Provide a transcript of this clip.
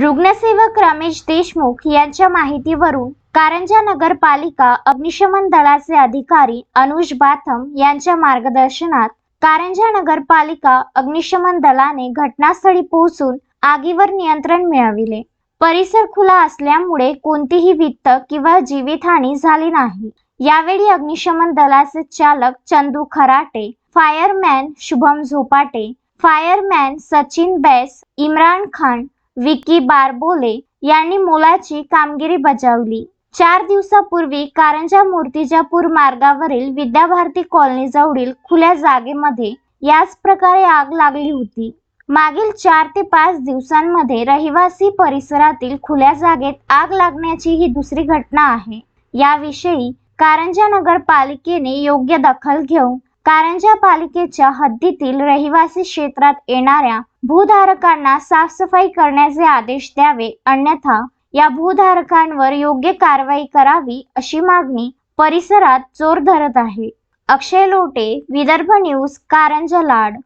रुग्णसेवक रमेश देशमुख यांच्या माहितीवरून कारंजा नगरपालिका अग्निशमन दलाचे अधिकारी अनुज बाथम यांच्या मार्गदर्शनात कारंजा नगरपालिका अग्निशमन दलाने घटनास्थळी पोहोचून आगीवर नियंत्रण मिळविले. परिसर खुला असल्यामुळे कोणतीही वित्त किंवा जीवितहानी झाली नाही. यावेळी अग्निशमन दलाचे चालक चंदू खराटे फायरमॅन शुभम झोपाटे फायरमॅन सचिन बैस इम्रान खान विकी बारबोले यांनी मोलाची कामगिरी बजावली. चार दिवसापूर्वी कारंजा मूर्तिजापूर मार्गावरील विद्याभारती कॉलनी जवळील खुल्या जागेमध्ये याच प्रकारे आग लागली होती. मागील चार ते पाच दिवसांमध्ये रहिवासी परिसरातील खुल्या जागेत आग लागण्याची ही दुसरी घटना आहे. याविषयी कारंजा नगरपालिकेने योग्य दखल घेऊन कारंजा पालिकेच्या हद्दीतील रहिवासी क्षेत्रात येणाऱ्या भूधारकांना साफसफाई करण्याचे आदेश द्यावे अन्यथा या भूधारकांवर योग्य कारवाई करावी अशी मागणी परिसरात जोर धरत आहे. अक्षय लोटे विदर्भ न्यूज कारंजा लाड.